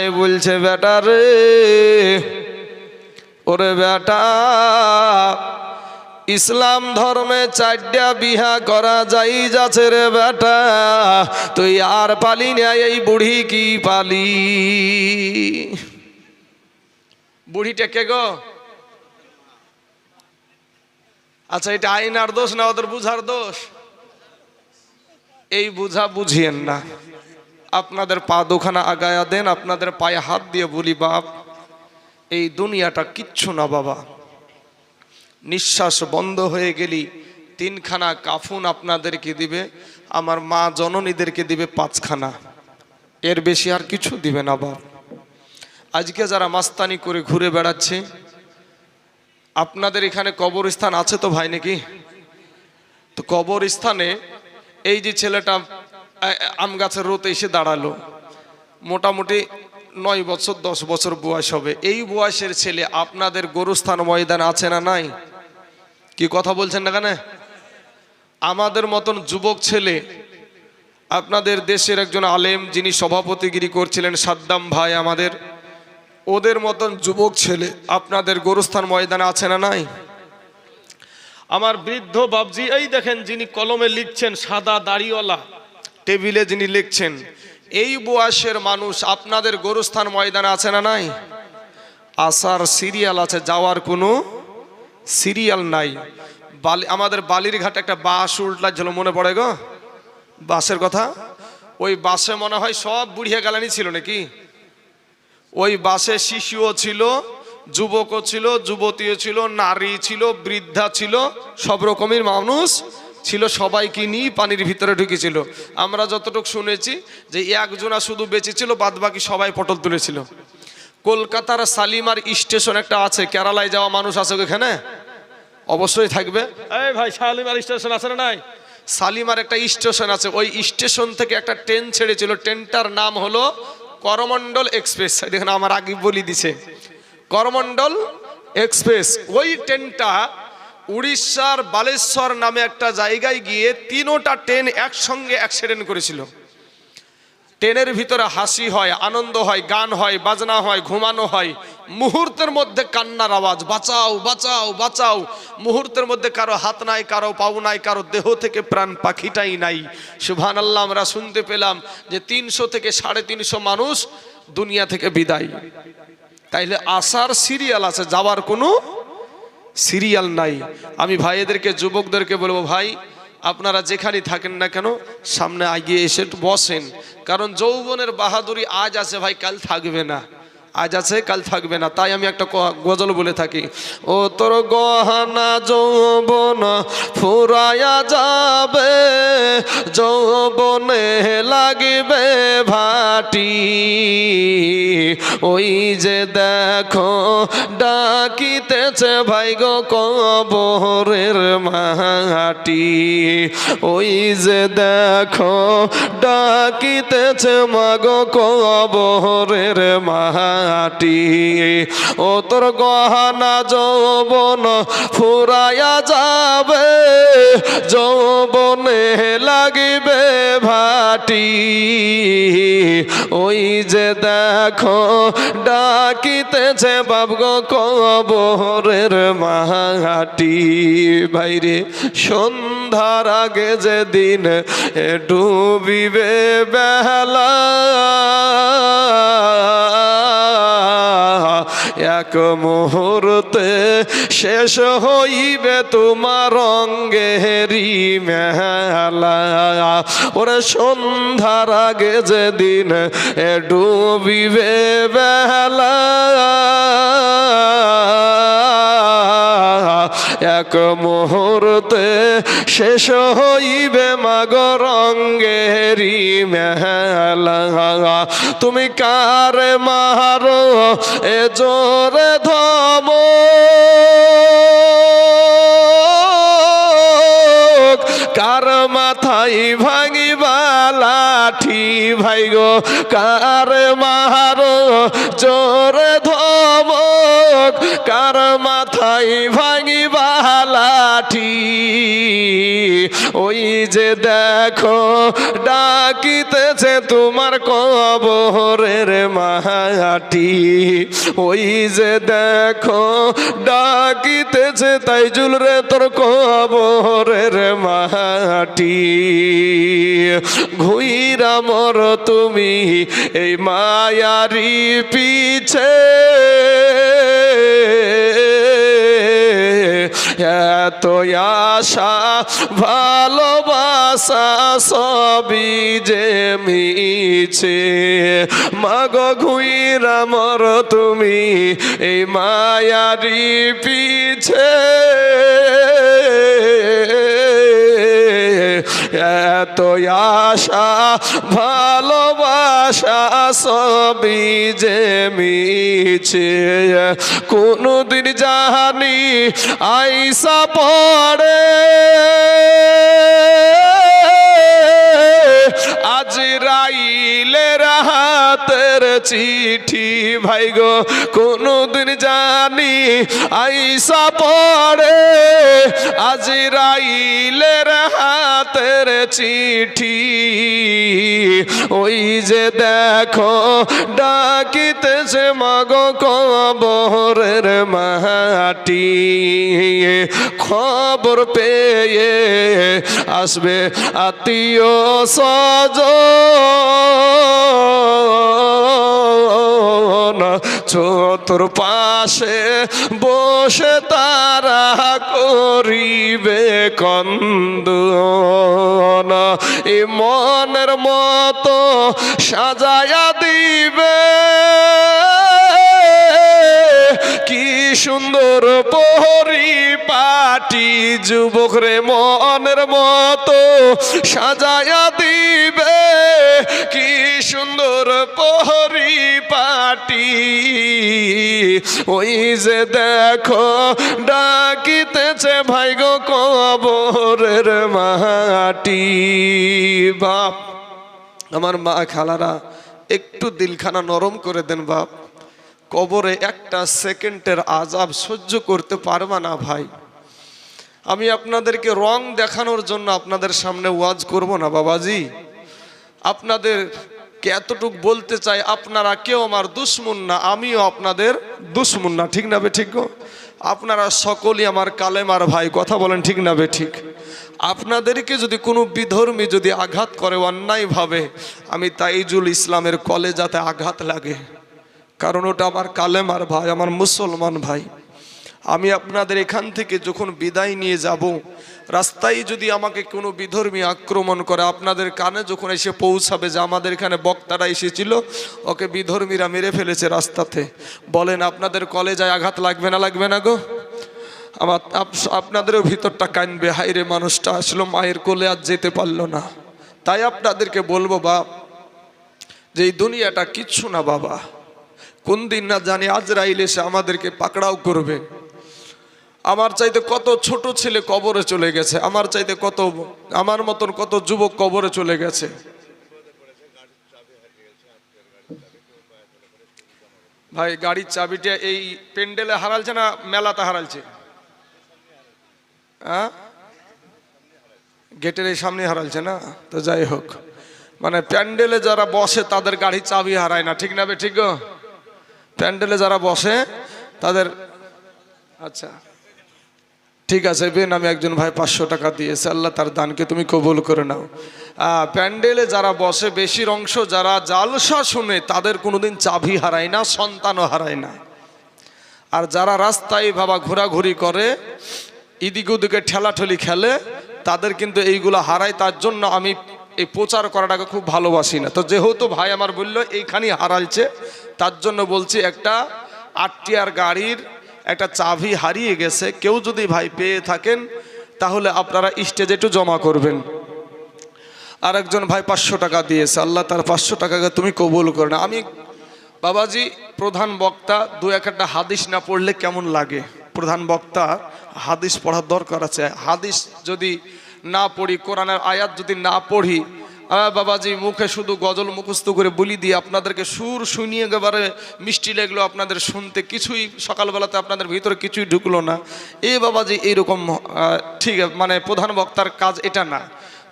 এ বলছে, বেটা রে, ওরে বেটা, ইসলাম ধর্মে চারটা বিহা করা যাই যাচ্ছে রে বেটা, তুই আর পালি না, এই বুড়ি কি পালি? বুড়িটা কে গো? আচ্ছা এটা আইনার দোষ না, ওদের বুঝার দোষ? এই বুঝা বুঝিয়েন না। আপনাদের পা দুখানা আগায়া দেন, আপনাদের পায়ে হাত দিয়ে বলি, বাপ, এই দুনিয়াটা কিচ্ছু না বাবা। নিঃশ্বাস বন্ধ হয়ে গেলি, তিনখানা কাফুন আপনাদেরকে দিবে, আমার মা জননীদেরকে দিবে পাঁচখানা। এর বেশি আর কিছু দিবে না, বাপ। আজকে যারা মাস্তানি করে ঘুরে বেড়াচ্ছে, আপনাদের এখানে কবরস্থান আছে তো ভাই নাকি? তো কবরস্থানে এই যে ছেলেটা আম গাছের রোতে এসে দাঁড়াল। মোটামুটি নয় বছর, দশ বছর বয়স হবে। এই বয়সের ছেলে আপনাদের গরুস্থান ময়দান আছে না নাই? কি কথা বলছেন না কেন? আমাদের মতন যুবক ছেলে, আপনাদের দেশের একজন আলেম যিনি সভাপতিগিরি করছিলেন, সাদ্দাম ভাই আমাদের, ওদের মতন যুবক ছেলে আপনাদের গরুস্থান ময়দানে আছে না নাই? আমার বৃদ্ধ বাবজি, এই দেখেন যিনি কলমে লিখছেন, সাদা দাড়িওয়ালা। টেবিলে যিনি লিখছেন, এই বয়সের মানুষ আপনাদের গরুস্থান ময়দানে আছে না নাই? আসার সিরিয়াল আছে, যাওয়ার কোনো সিরিয়াল নাই। বালি, আমাদের বালির ঘাটে একটা বাস উল্টাচ্ছিল, মনে পড়ে গো? বাসের কথা? ওই বাসে মনে হয় সব বুড়িয়া গালানি ছিল নাকি? ওই বাসে শিশুও ছিল, যুবকও ছিল, যুবতীও ছিল, নারী ছিল, বৃদ্ধা ছিল, সব রকমের মানুষ ছিল সবাইকে নিয়ে পানির ভিতরে ঢুকেছিল। আমরা যতটুকু শুনেছি যে একজনা শুধু বেঁচে ছিল বাদ বাকি সবাই পটল তুলেছিল। কলকাতার সালিমার স্টেশন একটা আছে কেরালায় যাওয়া মানুষ আছে ওখানে? অবশ্যই থাকবে। এই ভাই শালিমার স্টেশন আছে না নাই? শালিমার একটা স্টেশন আছে ওই স্টেশন থেকে একটা ট্রেন ছেড়েছিল। ট্রেনটার নাম হলো করমণ্ডল এক্সপ্রেস। দেখুন আমার আগে বলি দিছে। করমণ্ডল এক্সপ্রেস ওই ট্রেনটা উড়িষ্যার বালেশ্বর নামে একটা জায়গায় গিয়ে তিনোটা ট্রেন একসঙ্গে অ্যাক্সিডেন্ট করেছিল। ট্রেনের ভিতরে হাসি হয়, আনন্দ হয়, গান হয়, বাজনা হয়, ঘুমানো হয়। মুহূর্তের মধ্যে কান্নার আওয়াজ, বাঁচাও বাঁচাও বাঁচাও। মুহূর্তের মধ্যে কারও হাত নাই, কারও পাও নাই, কারও দেহ থেকে প্রাণ পাখিটাই নাই। সুভান আল্লাহ আমরা শুনতে পেলাম যে তিনশো থেকে সাড়ে তিনশো মানুষ দুনিয়া থেকে বিদায়। তাইলে আসার সিরিয়াল আছে, যাওয়ার কোনো সিরিয়াল নাই। আমি ভাইদেরকে, যুবকদেরকে বলব, ভাই, আপনারা যেখানে থাকেন না কেন, সামনে আগিয়ে এসে বসেন। কারণ যৌবনের বাহাদুরি আজ আছে, ভাই, কাল থাকবে না। আজ আছে, কাল থাকবে না। তাই আমি একটা গজল বলে থাকি। ও তোর গহনা যৌবন ফুরায়া যাবে, যৌবনে লাগিবে ভাটি। ওই যে দেখো, ডাকিতেছে ভাই গো কবরের মাটি। ওই যে দেখো, ডাকিতেছে মাগো কবরের ও তোর গহনা যৌবন ফুরায়া যাবে, যৌবনে লাগিবে ভাটি। ওই যে দেখো, ডাকিতেছে বাবগো কবরের মাহাটি। বাইরে সন্ধ্যার আগে যে দিন ডুবিবে বেলা, এক মুহূর্তে শেষ হইবে তোমার অঙ্গেরি মেলা। ওরে সন্ধ্যার আগে যেদিন এ ডুবিবে বেলা। এক মুহূর্তে শেষ হইবে মাগ রঙ্গেরি মেলা। তুমি কার মারো এ জোরে ধম? ভাই গো কার মারো চোর ধমক কার মাথায় ভাঙিবা লাঠি? ওই যে দেখো, ডাকিতেছে তোমার কবরের মাটি ওই যে দেখো, ডাকিতেছে তাই জুলরে তোর কবরের মাটি ঘুইরা মর তুমি এই মায়ারি পিছে। এত আশা, ভালোবাসা সবই যে মিছে। মাগ ঘুইরা মর তুমি এই মায়ারি পিছে। এত আশা, ভালোবাসা সবই যে মিছে। কোনদিন জানি আইসা পড়ে। আজ রাইলের হাতের চিঠি, ভাই গো, কোনদিন জানি, আইসা পড়ে। আজ রাইলের হাতের চিঠি, ওই যে দেখো, ডাকিতেছে মাগো কবরের মাটি। খবর পেয়ে আসবে আত্মীয় সজ চতুর পাশে বসে তারা করিবে কন্দ মনের মতো সাজায়া দিবে। সুন্দর পরিপাটি যুবক রে মনের মতো সাজায়া দিবে। কি সুন্দর পহরি পাটি। ওই যে দেখো, ডাকিতেছে ভাই গো কবরের মাটি। বাপ, আমার মা খালারা, একটু দিলখানা নরম করে দেন বাপ। কবরে একটা সেকেন্ডের আজাব সহ্য করতে পারবা না ভাই। আমি আপনাদেরকে রং দেখানোর জন্য আপনাদের সামনে ওয়াজ করব না বাবাজি। আপনাদের এতটুক বলতে চাই, আপনারা কেউ আমার দুশ্মন না, আমিও আপনাদের দুশ্মন না, ঠিক না বে ঠিক? আপনারা সকলেই আমার কালেমার ভাই, কথা বলেন ঠিক না বে ঠিক। আপনাদেরকে যদি কোনো বিধর্মী যদি আঘাত করে অন্যায়ভাবে, আমি তাইজুল ইসলামের কলে যাতে আঘাত লাগে। কারণ ওটা আমার কালেমার ভাই, আমার মুসলমান ভাই। আমি আপনাদের এখান থেকে যখন বিদায় নিয়ে যাব, রাস্তায় যদি আমাকে কোনো বিধর্মী আক্রমণ করে, আপনাদের কানে যখন এসে পৌঁছাবে যে আমাদের এখানে বক্তারা এসেছিল, ওকে বিধর্মীরা মেরে ফেলেছে রাস্তাতে। বলেন, আপনাদের কলেজায় আঘাত লাগবে না লাগবে না গো? আমার আপ- আপনাদেরও ভিতরটা কানবে হাইরে মানুষটা, আসলো মায়ের কোলে আর যেতে পারল না। তাই আপনাদেরকে বলব বাপ, যে এই দুনিয়াটা কিচ্ছু না বাবা। কোন দিন না জানি আজরাইল এসে আমাদেরকে পাকড়াও করবে। আমার চাইতে কত ছোট ছেলে কবরে চলে গেছে, আমার চাইতে কত, আমার মতন কত যুবক কবরে চলে গেছে। ভাই, গাড়ির চাবিটা এই পেন্ডেলে হারালছে না মেলাতে হারালছে? হ্যাঁ? গেটের এই সামনে হারালছে না? তো যাই হোক। মানে প্যান্ডেলে যারা বসে তাদের গাড়ির চাবি হারায় না, ঠিক না বে, ঠিক গো? প্যান্ডেলে যারা বসে তাদের আচ্ছা। ঠিক আছে বেন আমি একজন ভাই পাঁচশো টাকা দিয়েছে আল্লাহ তার দানকে তুমি কবুল করে নাও। প্যান্ডেলে যারা বসে বেশির অংশ যারা জালসা শুনে তাদের কোনোদিন চাবি হারায় না সন্তানও হারায় না। আর যারা রাস্তায় বাবা ঘোরাঘুরি করে ইদিক উদিকে ঠেলাঠেলি খেলে তাদের কিন্তু এইগুলো হারায় তার জন্য আমি এই প্রচার করাটাকে খুব ভালোবাসি না। তো যেহেতু ভাই আমার বলল এইখানেই হারালছে তার জন্য বলছি একটা আটটিয়ার গাড়ির একটা চাবি হারিয়ে গেছে। কেউ যদি ভাই পেয়ে থাকেন, তাহলে আপনারা স্টেজে একটু জমা করবেন। আর একজন ভাই পাঁচশো টাকা দিয়েছে। আল্লাহ তার পাঁচশো টাকাকে তুমি কবুল করে না। আমি বাবাজি, প্রধান বক্তা, দু এক একটা হাদিস না পড়লে কেমন লাগে? প্রধান বক্তা, হাদিস পড়ার দরকার আছে। হাদিস যদি না পড়ি, কোরআনের আয়াত যদি না পড়ি বাবাজি, মুখে শুধু গজল মুখস্থ করে বলি দিয়ে আপনাদেরকে সুর শুনিয়ে একেবারে মিষ্টি লাগল আপনাদের শুনতে। কিছুই সকালবেলাতে আপনাদের ভিতরে কিছুই ঢুকলো না। এ বাবাজি এইরকম ঠিক মানে প্রধান বক্তার কাজ এটা না।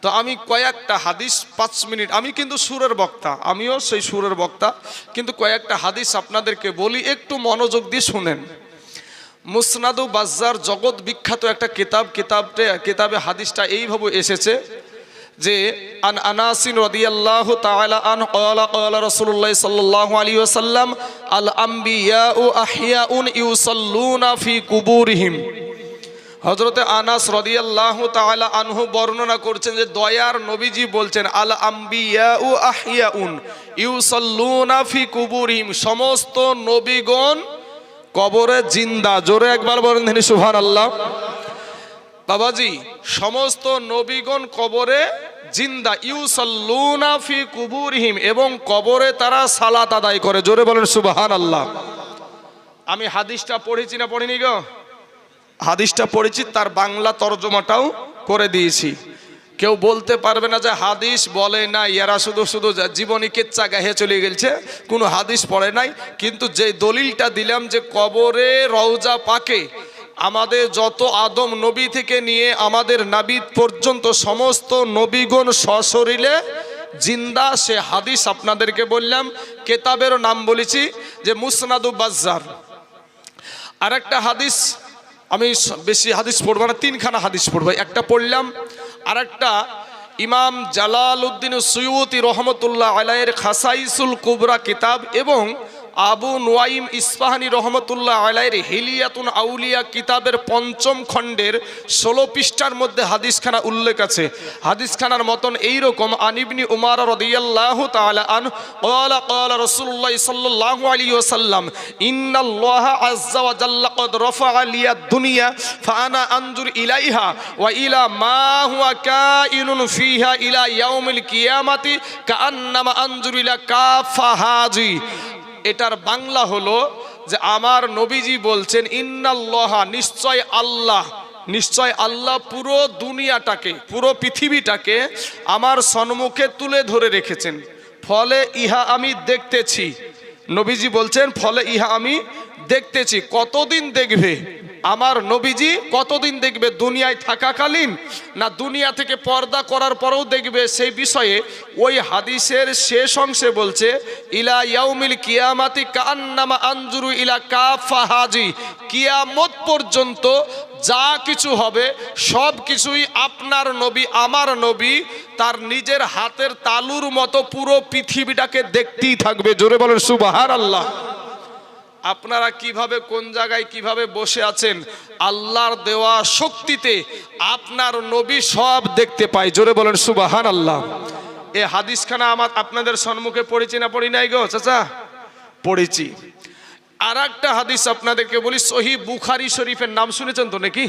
তো আমি কয়েকটা হাদিস পাঁচ মিনিট, আমি কিন্তু সুরের বক্তা, আমিও সেই সুরের বক্তা, কিন্তু কয়েকটা হাদিস আপনাদেরকে বলি, একটু মনোযোগ দিয়ে শুনেন। মুসনাদু বাজ্জার জগৎ বিখ্যাত একটা কিতাব, কিতাবটে, কিতাবে হাদিসটা এইভাবে এসেছে যে, আন আনাসিন রাদিয়াল্লাহু তাআলা আন ক্বালা ক্বালা রাসূলুল্লাহ সাল্লাল্লাহু আলাইহি ওয়াসাল্লাম, আল আম্বিয়াউ আহইয়াউন ইউসাল্লুনা ফি কুবুরিহিম। হজরতে আনাস রদিয়াল্লাহু তাআলা আনহু বর্ণনা করছেন যে, দয়ার নবীজি বলছেন, আল আম্বিয়াউ আহইয়াউন ইউসাল্লুনা ফি কুবুরিহিম। সমস্ত নবীগণ কবরে জিন্দা। জোরে একবার বলেন তিনি সুভান আল্লাহ বাবাজি, সমস্ত নবীগণ কবরে জিন্দা ইউসাল্লুনা ফি কুবুরহিম এবং কবরে তারা সালাত আদায় করে। জোরে বলেন সুবহান আল্লাহ আমি হাদিসটা পড়েছি না পড়িনি গো? হাদিসটা পড়েছি, তার বাংলা তর্জমাটাও করে দিয়েছি। কেউ বলতে পারবে না যে হাদিস বলে না, এরা শুধু শুধু জীবনী কেচ্চা গাহে চলে গেছে কোনো হাদিস পড়ে নাই। কিন্তু যে দলিলটা দিলাম যে কবরে রওজা পাকে আমাদের যত আদম নবী থেকে নিয়ে আমাদের নাবিদ পর্যন্ত সমস্ত নবীগণ সশরীরে জিন্দা, সে হাদিস আপনাদেরকে বললাম, কেতাবেরও নাম বলেছি যে মুসনাদু বাজ্জার। আর একটা হাদিস, আমি বেশি হাদিস পড়ব না, তিনখানা হাদিস পড়ব। একটা পড়লাম আর একটা ইমাম জালাল উদ্দিন সৈয়তি রহমতুল্লাহ আলাইয়ের খাসাইসুল কুবরা কিতাব এবং আবু নোয়াইম ইসফাহানি রহমতুল্লাহ আলাইয়ের হিলিয়াতুন আউলিয়া কিতাবের পঞ্চম খণ্ডের ষোলো পৃষ্ঠার মধ্যে হাদিসখানা উল্লেখ আছে। হাদিসখানার মতন এইরকম আনিবনি উমার রদিয়াল্লাহ তালা আন কলা কলা রসুল্লাহ সাল্লাহ আলী ওসাল্লাম ইন্নাল্লাহ আজ্জাওয়াজাল্লা কদ রফা আলিয়া দুনিয়া ফানা আঞ্জুর ইলাইহা ওয়া ইলা মা হুয়া কাইনুন ফিহা ইলা ইয়াউমিল কিয়ামাতি কা কাআন্নামা আঞ্জুর ইলা কাফা হাজি এটার বাংলা হলো যে আমার নবীজি বলছেন, ইন্নাল্লাহ, নিশ্চয় আল্লাহ। নিশ্চয় আল্লাহ পুরো দুনিয়াটাকে, পুরো পৃথিবীটাকে আমার সন্মুখে তুলে ধরে রেখেছেন। ফলে ইহা আমি দেখতেছি। নবীজি বলছেন, ফলে ইহা আমি দেখতেছি। কতদিন দেখবে? আমার নবীজি কতদিন দেখবে দুনিয়ায় থাকাকালীন না দুনিয়া থেকে পর্দা করার পরেও দেখবে সেই বিষয়ে ওই হাদিসের শেষ অংশে বলছে, ইলা ইয়াউমিল কিয়ামাতি কান্নামা আঞ্জুরু ইলা কাফা হাজি। কিয়ামত পর্যন্ত যা কিছু হবে, সব কিছুই আপনার নবী, আমার নবী, তার নিজের হাতের তালুর মতো পুরো পৃথিবীটাকে দেখতেই থাকবে। জোরে বলেন সুবাহার আল্লাহ আপনারা কীভাবে, কোন জায়গায় কীভাবে বসে আছেন, আল্লাহর দেওয়া শক্তিতে আপনার নবী সব দেখতে পায়। জোরে বলেন সুবাহান আল্লাহ এ হাদিসখানা আমার আপনাদের সম্মুখে পড়েছি না পড়ি নাই গো, চাচা? পড়েছি। আর একটা হাদিস আপনাদেরকে বলি, সহি বুখারি শরীফের নাম শুনেছেন তো নাকি?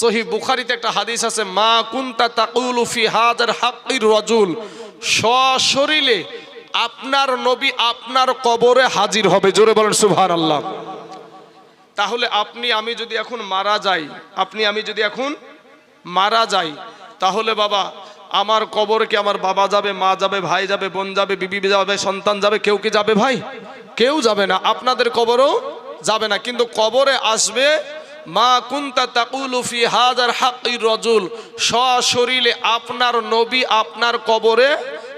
সহি বুখারিতে একটা হাদিস আছে, মা কুন্তা তাকুলু ফি হাজার হাক্কির রজুল সশরীরে আপনার নবী আপনার কবরে হাজির হবে। জোরে বলেন সুভার আল্লাহ তাহলে আপনি, আমি যদি এখন মারা যাই, আপনি, আমি যদি এখন মারা যাই, তাহলে বাবা, আমার কবরে কি আমার বাবা যাবে, মা যাবে, ভাই যাবে, বোন যাবে, বিবি যাবে, সন্তান যাবে, কেউ কি যাবে ভাই? কেউ যাবে না, আপনাদের কবরও যাবে না। কিন্তু কবরে আসবে, মা কুন্তা তাকুলু ফি হাজার হাকির রজুল, সশরীরে আপনার নবী আপনার কবরে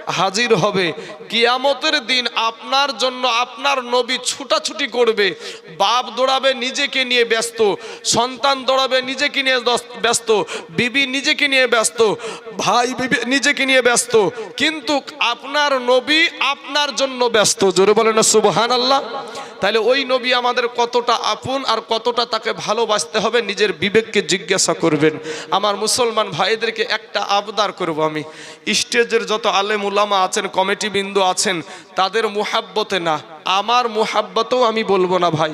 হাজির হবে। কিয়ামতের দিন আপনার জন্য আপনার নবী ছুটাছুটি করবে। বাপ দৌড়াবে, নিজেকে নিয়ে ব্যস্ত। সন্তান দৌড়াবে, নিজেকে নিয়ে ব্যস্ত। বিবি নিজেকে নিয়ে ব্যস্ত। ভাই বিবি নিজেকে নিয়ে ব্যস্ত। কিন্তু আপনার নবী আপনার জন্য ব্যস্ত। জোরে বলেন সুবহান আল্লাহ তাহলে ওই নবী আমাদের কতটা আপন আর কতটা তাকে ভালোবাসতে হবে, নিজের বিবেককে জিজ্ঞাসা করবেন। আমার মুসলমান ভাইদেরকে একটা আবদার করব আমি। স্টেজের যত আলেম উলামা আছেন কমিটি বিন্দু আছেন তাদের মুহাব্বতে না। আমার মোহাব্বতও আমি বলব না ভাই।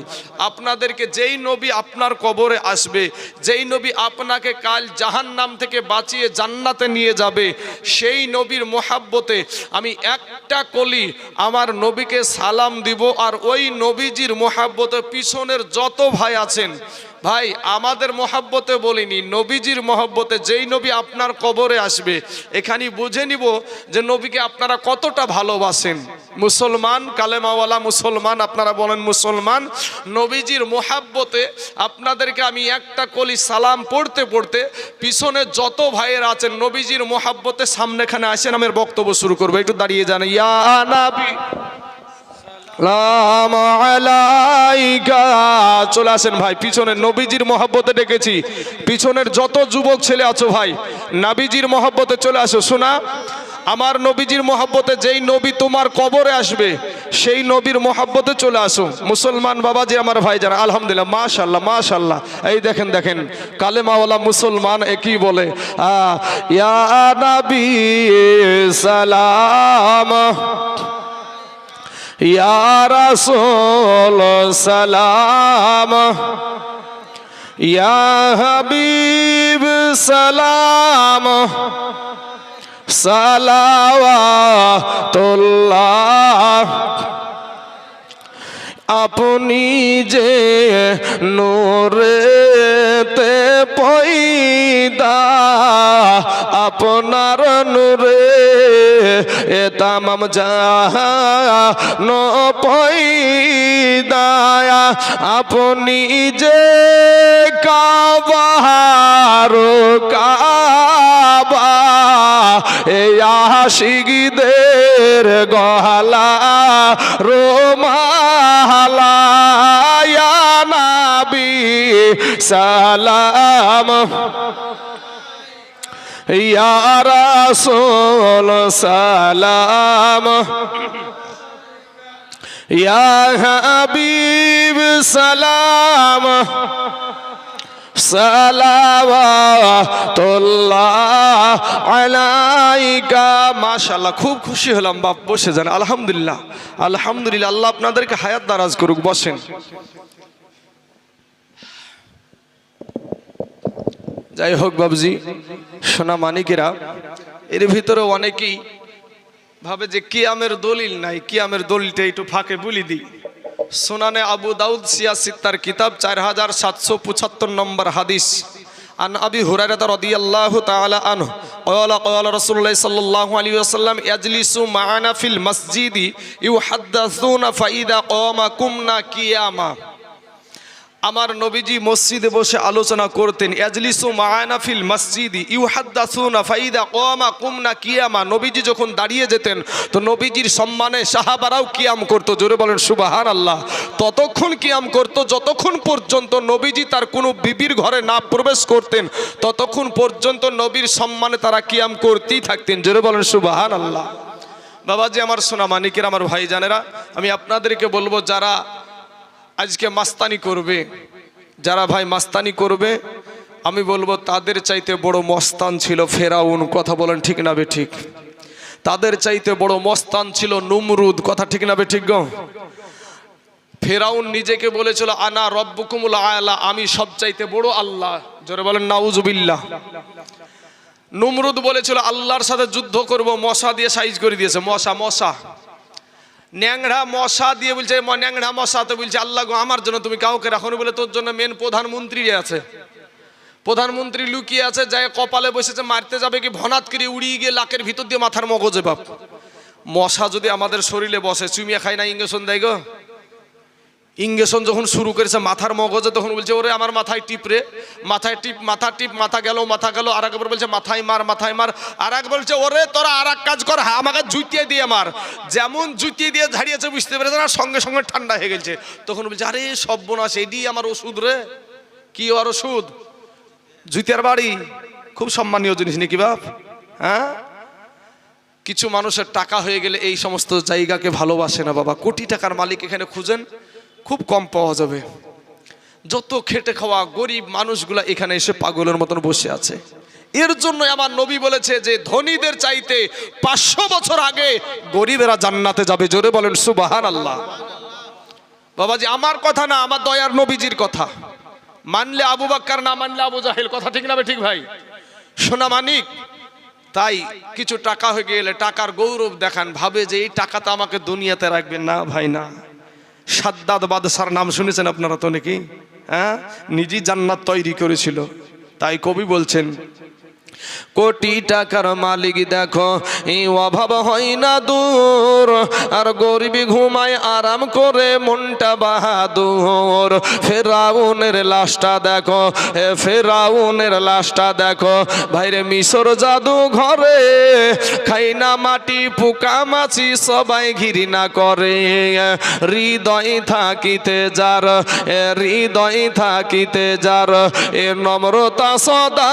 আপনাদেরকে যেই নবী আপনার কবরে আসবে, যেই নবী আপনাকে কাল জাহান্নাম থেকে বাঁচিয়ে জান্নাতে নিয়ে যাবে, সেই নবীর মোহাব্বতে আমি একটা কলি আমার নবীকে সালাম দিব আর ওই নবীজির মোহাব্বতে পিছনের যত ভাই আছেন, ভাই আমাদের মহাব্বতে বলিনি, নবীজির মহব্বতে যেই নবী আপনার কবরে আসবে এখানে বুঝে নিব যে নবীকে আপনারা কতটা ভালোবাসেন। মুসলমান, কালেমাওয়ালা মুসলমান, আপনারা বলেন মুসলমান, নবীজির মোহাব্বতে আপনাদেরকে আমি একটা কলি সালাম পড়তে পড়তে পিছনে যত ভাইয়ের আছেন, নবীজির মোহাব্বতে সামনেখানে আসেন আমার বক্তব্য শুরু করব। একটু দাঁড়িয়ে যান। ইয়া নাবি চলে আসেন ভাই পিছনের নবীজির মহব্বতে ডেকেছি। পিছনের যত যুবক ছেলে আছো ভাই, নাবিজির মহব্বতে চলে আসো। শোনা আমার নবীজির মহব্বতে যেই নবী তোমার কবরে আসবে, সেই নবীর মহাব্বতে চলে আসো মুসলমান বাবা যে আমার ভাই জানা আলহামদুলিল্লাহ মাশাল্লাহ মাশাল্লাহ এই দেখেন দেখেন, কালেমাওয়ালা মুসলমান একই বলে ইয়া নবী, সালাম। ইয়া সালাম। ইয়া হাবিব, সালাম। সালাওয়াতুল্লাহ। আপনি যে নূরেতে পয়দা আপনার নূরে এ তামাম আপনি যে কাবার কাবা এ আশিকদের গহলা রোমালা নাবি সালাম। রাসূল, সালাম। হাবিব, সালাম। সালাওয়াতুল্লাহ আলাইকা। মাশাআল্লাহ, খুব খুশি হলাম, বাপ বসে যান। আলহামদুলিল্লাহ। আলহামদুলিল্লাহ, আল্লাহ আপনাদেরকে হায়াত দারাজ করুক, বসেন। যাই হোক বাবজি, সোনা মানিকেরা, এর ভিতরে অনেকেই ভাবে যে কিয়ামের দলিল নাই, কিয়ামের দলিলটা একটু ফাঁকে বলি দিই। সোনানে আবু দাউদ সিয়া সিত্তার কিতাব চার হাজার সাতশো পঁচাত্তর নম্বর হাদিস। আন আবি হুরায়রা রাদিয়াল্লাহু তাআলা আনহু, ক্বালা ক্বালা রাসূলুল্লাহ সাল্লাল্লাহু আলাইহি ওয়াসাল্লাম, ইয়াজলিসু মা'ানা ফিল মাসজিদি ইউহাদ্দাসুনা ফাইদা ক্বামা কুমনা কিয়ামা। আমার নবীজি মসজিদে বসে আলোচনা করতেন, ইয়াজলিসু মাআনা ফিল মসজিদি ইউহাদ্দাসুনা ফাইদা কওমা কুমনা কিয়ামা। নবীজি যখন দাঁড়িয়ে যেতেন, তো নবীজির সম্মানে সাহাবারাও কিয়াম করত, জোরে বলেন সুবাহান আল্লাহ ততক্ষণ কিয়াম করত, যতক্ষণ পর্যন্ত নবীজি তার কোনো বিবির ঘরে না প্রবেশ করতেন, ততক্ষণ পর্যন্ত নবীর সম্মানে তারা কিয়াম করতেই থাকতেন, জোরে বলেন সুবাহান আল্লাহ বাবাজি, আমার সোনা মানিকের, আমার ভাইজানেরা, আমি আপনাদেরকে বলব, যারা আজকে মাস্তানি করবে। যারা ভাই মাস্তানি করবে, আমি বলব তাদের চাইতে বড় মস্তান ছিল ফেরাউন। কথা বলেন ঠিক না বে ঠিক? তাদের চাইতে বড় মস্তান ছিল নুমরুদ। কথা ঠিক না বে ঠিক গো? ফেরাউন নিজেকে বলেছিল, আনা রব্বুকুমুল আলা আমি সব চাইতে বড় আল্লাহ। জোরে বলেন, নাউজুবিল্লাহ নুমরুদ বলেছিল, আল্লাহর সাথে যুদ্ধ করব, মশা দিয়ে সাইজ করে দিয়েছে। মশা মশা। ন্যাংরা মশা দিয়ে বলছে ন্যাংড়া মশা তো বলছে, আল্লাহ গো, আমার জন্য তুমি কাউকে রাখো বলে তোর জন্য মেন প্রধানমন্ত্রী আছে। প্রধানমন্ত্রী লুকিয়ে আছে যাই কপালে বসেছে, মারতে যাবে কি ভনাত করে উড়িয়ে গিয়ে লাকের ভিতর দিয়ে মাথার মগজে বাপ। মশা যদি আমাদের শরীরে বসে, চুমিয়া খায় না ইঞ্জেকশন দেয় গো। ইঞ্জেকশন যখন শুরু করেছে, মাথার মগজে তখন বলছে, ওরে আমার মাথায় টিপ রে। মাথায় টিপ, মাথা টিপ, মাথা গেল মাথা গেল, আর একবার বলছে, মাথায় মার মাথায় মার। আর এক বলছে, ওরে তোরা আর এক কাজ কর হ্যাঁ আমাকে জুতিয়ে দিয়ে মার। যেমন জুতিয়ে দিয়ে ঝাড়িয়েছে, বুঝতে পেরেছে না? সঙ্গে সঙ্গে ঠান্ডা হয়ে গেছে। তখন বলছে, আরে সব বোনাস এডি আমার ওষুধ রে। কি আর ওষুধ? জুতিয়ার বাড়ি। খুব সম্মানীয় জিনিস, নাকি বাপ? হ্যাঁ? কিছু মানুষের টাকা হয়ে গেলে এই সমস্ত জায়গাকে ভালোবাসে না বাবা। কোটি টাকার মালিক এখানে খুঁজেন। খুব কম পাওয়া যাবে। যত খেটে খাওয়া গরিব মানুষগুলা এখানে এসে পাগলের মতন বসে আছে। এর জন্য আমার নবী বলেছে যে, ধনীদের চাইতে পাঁচশো বছর আগে গরিবেরা জান্নাতে যাবে। জোরে বলেন সুবাহান আল্লাহ বাবাজি, আমার কথা না, আমার দয়ার নবীজির কথা। মানলে আবু বাক্কার, না মানলে আবু জাহেল, কথা ঠিক না ঠিক ভাই? সোনা মানিক, তাই কিছু টাকা হয়ে গেলে টাকার গৌরব দেখান। ভাবে যে এই টাকাটা আমাকে দুনিয়াতে রাখবেন না ভাই, না। সাদ্দাদ বাদশার নাম শুনেছেন আপনারা তো নাকি? হ্যাঁ? নিজেই জান্নাত তৈরি করেছিল। তাই কবি বলছেন কোটি টাকার মালিক দেখো, এই অভাব হয় না দূর। আর গরিবি ঘুমায় আরাম করে মনটা বাহাদুর। ফেরাউনের লাশটা দেখো, এ ফেরাউনের লাশটা দেখো, ভাইরে মিশর জাদু ঘরে খাই না মাটি, পোকা মাছি সবাই ঘৃণা করে। হৃদয় থাকিতে যার, এ হৃদয় থাকিতে যার, এ নম্রতা সদা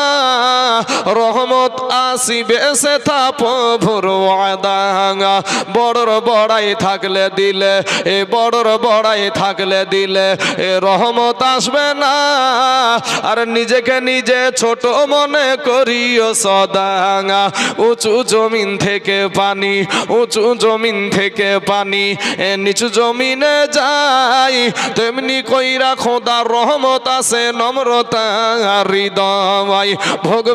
রহমত আসিবে সে থা প্রভুর ওয়াদাঙ্গা বড়র বড়াই থাকলে দিলে, এ বড়র বড়াই থাকলে দিলে, এ রহমত আসবে না। আর নিজেকে নিজে ছোট মনে করিও সদাঙ্গা উঁচু জমিন থেকে পানি, উঁচু জমিন থেকে পানি, এ নিচু জমিনে যাই। তেমনি কইরা খোদার রহমত আছে নম্রতা হৃদয়। ভোগ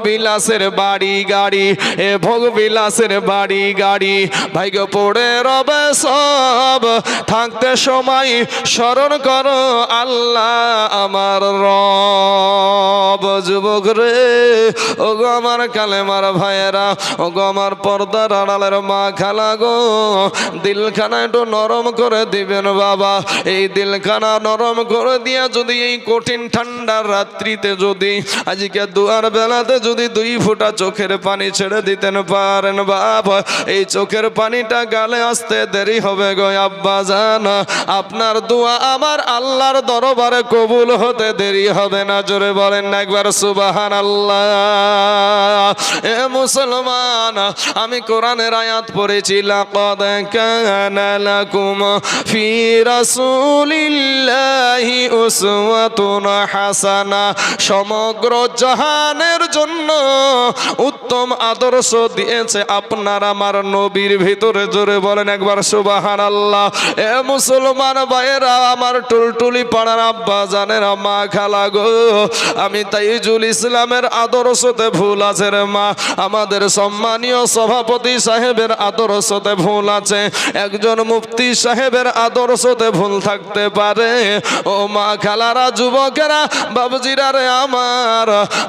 বিলাসের বাড়ি গাড়ি, এ ভোগ বিলাসের বাড়ি গাড়ি। ভাগ্য পড়ে রবে সব, থাকতে সময় স্মরণ করো আল্লাহ আমার রব। যুবক রে ও গো আমার কালেমার ভাইয়েরা ও গো আমার পর্দার আড়ালের মা খালা গো দিলখানা একটু নরম করে দিবেন বাবা। এই দিলখানা নরম করে দিয়া যদি এই কঠিন ঠান্ডার রাত্রিতে যদি, আজকে দুয়ার বেলাতে যদি দুই ফুটা চোখের পানি ছেড়ে দিতেন, পারেন বাবা এই চোখের পানিটা গালে আসতে দেরি হবে গো আব্বা জান। আপনার দোয়া আমার আল্লাহর দরবারে কবুল হতে দেরি হবে না, জোরে বলেন না একবার সুবাহান আল্লাহ এ মুসলমান, আমি কোরআনের আয়াত পড়েছি, লাকাদ কানা ফি রাসূলিল্লাহি উসওয়াতুন হাসানা। সমগ্র জাহানের জন্য উত্তম আদর্শ দিয়েছে আপনার আমার নবীর ভিতরে। জোরে বলেন একবার সুবাহান আল্লাহ এ মুসলমান ভাইয়েরা, আমার টুলটুলি পাড়ার আব্বা জানের, মা খালা গো। আমি তাইজুল ইসলামের আদর্শতে ভুল আছে রে মা। আমাদের সম্মানীয় সভাপতি সাহেবের আদর্শতে ভুল আছে। একজন মুফতি সাহেবের আদর্শতে ভুল থাকতে পারে। ও মা খালারা, যুবকেরা, বাবুজিরা রে আমার,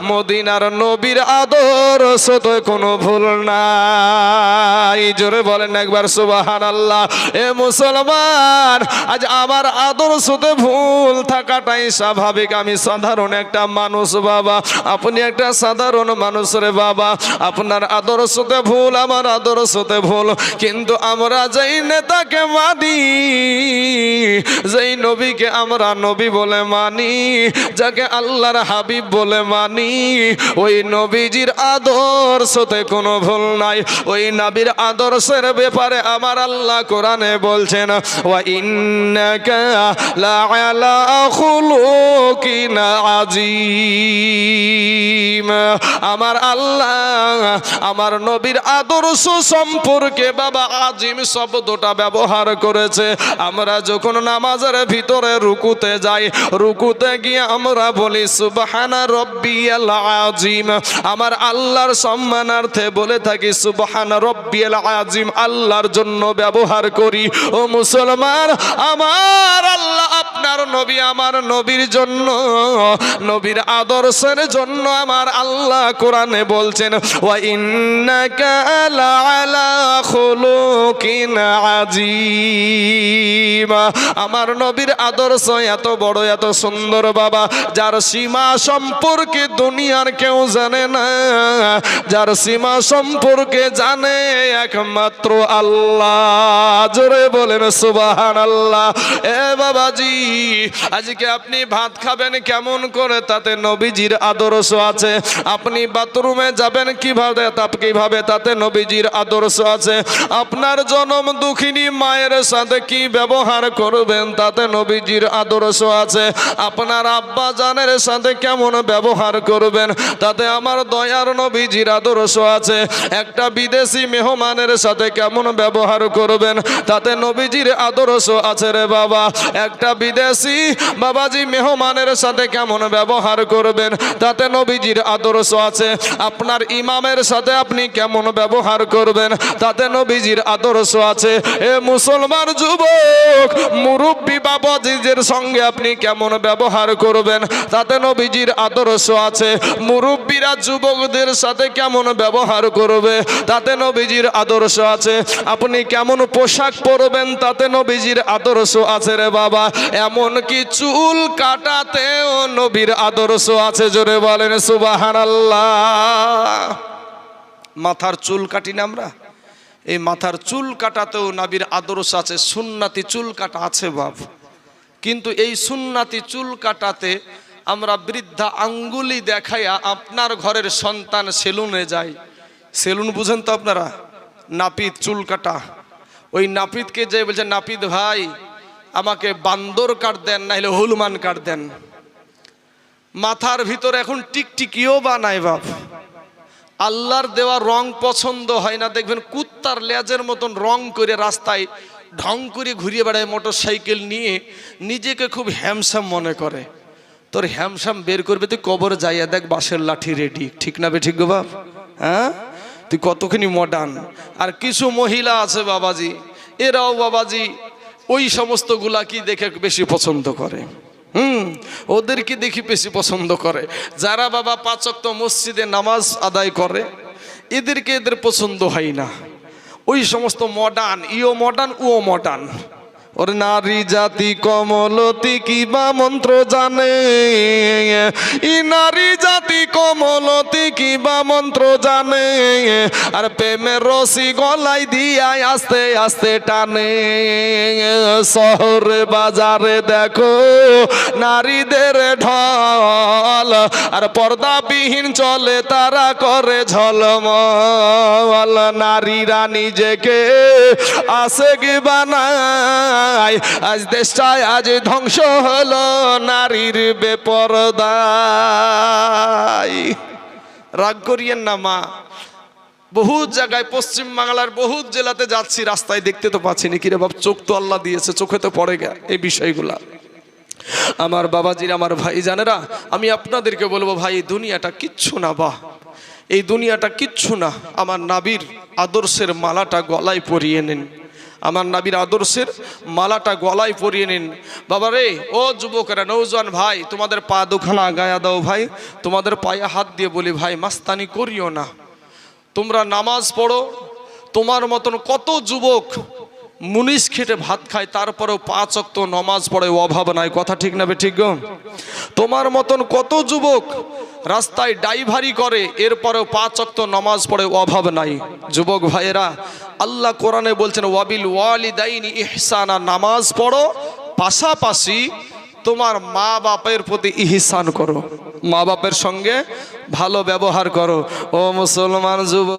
মদিনার নবীর আদর্শতে কোনো ভুল নাই। জোরে বলেন একবার সুবাহান আল্লাহ এ মুসলমান, আজ আমার আদর্শতে ভুল থাকাটাই স্বাভাবিক। আমি সাধারণ একটা মানুষ, বাবা। আপনি একটা সাধারণ মানুষ রে, বাবা। আপনার আদর্শতে ভুল, আমার আদর্শতে ভুল। কিন্তু আমরা যেই নেতাকে মানি, যেই নবীকে আমরা নবী বলে মানি, যাকে আল্লাহর হাবিব বলে মানি, ওই নবীজির আদর্শতে কোনো ভুল নাই। ওই নবীর আদর্শের ব্যাপারে আমার আল্লাহ কোরআনে বলছেন আমার আল্লাহ, আমার নবীর আদর্শ সম্পর্কে বাবা আজিম শব্দটা ব্যবহার করেছে। আমরা যখন নামাজের ভিতরে রুকুতে যাই, রুকুতে গিয়ে আমরা বলি, সুবহানা রব্বিয়াল আজিম আমার আল্লাহর সম্মানার্থে বলে থাকি, সুবহান রব্বিয়াল আজিম আল্লাহর জন্য ব্যবহার করি। ও মুসলমান, আমার আল্লাহ আপনার নবী আমার নবীর জন্য, নবীর আদর্শের জন্য আমার আল্লাহ কোরআনে বলছেন আমার নবীর আদর্শ এত বড়, এত সুন্দর বাবা, যার সীমা সম্পর্কে দুনিয়ার কেউ জানে না, যার সীমা সম্পর্কে জানে একমাত্র আল্লাহ। জোরে বলেন সুবাহান আল্লাহ এ বাবাজি আজকে আপনি ভাত খাবেন কেমন করে? তাতে নবীজির আদর্শ আছে। আপনি বাথরুমে যাবেন কীভাবে? কীভাবে? তাতে নবীজির আদর্শ আছে। আপনার জনম দুঃখিনী মায়ের সাথে কি ব্যবহার করবেন? তাতে নবীজির আদর্শ আছে। আপনার আব্বা জানের সাথে কেমন ব্যবহার করবেন? তাতে আমার দয়ার নবীজির আদর্শ আছে। একটা বিদেশি মেহমানের সাথে কেমন ব্যবহার করবেন? তাতে নবীজির আদর্শ আছে রে বাবা। একটা বিদেশি বাবাজি, মেহমানের সাথে কেমন ব্যবহার করবেন? তাতে নবীজির আদর্শ আছে। আপনার ইমামের সাথে আপনি কেমন ব্যবহার করবেন? তাতে নবীজির আদর্শ আছে। এ মুসলমান যুবক, মুরব্বী বাবাজিদের সঙ্গে আপনি কেমন ব্যবহার করবেন? তাতে নবীজির আদর্শ আছে। মুরব্বীরা যুবকদের সাথে কেমন ব্যবহার করবে? তাতে নবীজির আদর্শ আছে। আপনি কেমন পোশাক পরবেন? তাতে নবীজির আদর্শ আছে রে বাবা। এমন কি চুল কাটাতেও নবীর আদর্শ আছে? জোরে বলেন সুবাহান মাথার চুল কাটি না আমরা? এই মাথার চুল কাটাতেও নাবির আদর্শ আছে, সুন্নাতি চুল কাটা আছে বাপ। কিন্তু এই সুন্নাতি চুল কাটাতে আমরা বৃদ্ধা আঙ্গুলি দেখাইয়া আপনার ঘরের সন্তান সেলুনে যাই। সেলুন বুঝেন তো আপনারা? নাপিত চুল কাটা। ওই নাপিতকে যে বলছে, নাপিত ভাই আমাকে বান্দর কাট দেন নাহলে হলুমান কাট দেন। মাথার ভিতরে এখন টিকটিকিও বানায় বাপ। আল্লাহর দেওয়া রং পছন্দ হয় না, দেখবেন কুত্তার লেজের মতন রং করে রাস্তায় ঢং করে ঘুরিয়ে বেড়ায় মোটর সাইকেল নিয়ে, নিজেকে খুব হ্যামস্যাম মনে করে। তোর হ্যামসাম বের করবে, তুই কবর যাইয়া দেখ বাঁশের লাঠি রেডি ঠিক না বে, ঠিক গো বাপ? হ্যাঁ? তুই কতখানি মডার্ন আর কিছু মহিলা আছে বাবাজি, এরাও বাবাজি ওই সমস্তগুলা কি দেখে বেশি পছন্দ করে? হুম ওদেরকে দেখি বেশি পছন্দ করে? যারা বাবা পাচক মসজিদে নামাজ আদায় করে, এদেরকে এদের পছন্দ হয় না। ওই সমস্ত মডার্ন ইও মডার্ন ও মডার্ন ওর নারী জাতি কমলতি কিবা মন্ত্র জানে। ই নারী জাতি কমলতি কিবা মন্ত্র জানে। আর প্রেমের রসি গলাই দিয়াই আস্তে আস্তে টানে। শহরে বাজারে দেখো নারীদের ঢল। আর পর্দাবিহীন চলে তারা করে ঝলমল। নারীরা নিজেকে আসে কি বানায়। আজ দেশটায় আজ ধ্বংস হলো নারীর বেপরদায়। রাগ করিয়েন না, মা। বহুত জায়গায় পশ্চিম বাংলার বহুত জেলাতে যাচ্ছি, রাস্তায় দেখতে তো পাচ্ছি না। কিরে বাপ, চোখ তো আল্লাহ দিয়েছে, চোখে তো পড়ে গে এই বিষয়গুলা। আমার বাবাজির, আমার ভাই জানেরা আমি আপনাদেরকে বলব, ভাই, এই দুনিয়াটা কিচ্ছু না বাহ এই দুনিয়াটা কিচ্ছু না। আমার নাবির আদর্শের মালাটা গলায় পরিয়ে নিন। আমার নাবির আদর্শের মালাটা গলায় পরিয়ে নিন। বাবা রে ও যুবকেরা, নৌজন ভাই, তোমাদের পা দুখানা গায়া দাও ভাই, তোমাদের পায়ে হাত দিয়ে বলি ভাই, মাস্তানি করিও না। তোমরা নামাজ পড়ো, তোমার মতন কত যুবক মুনিশ খেটে ভাত খায়, তারপরেও পাঁচ অক্ত নমাজ পড়ে অভাব নাই। কথা ঠিক না ঠিক গো? তোমার মতন কত যুবক রাস্তায় ডাইভারি করে, এরপরেও পাঁচ অক্ত নমাজ পড়ে অভাব নাই। যুবক ভাইয়েরা, আল্লাহ কোরআনে বলছেন, ওয়াবিল ওয়ালিদাইনি ইহসানা, নামাজ পড়ো, পাশাপাশি তোমার মা বাপের প্রতি ইহসান করো। মা বাপের সঙ্গে ভালো ব্যবহার করো। ও মুসলমান যুবক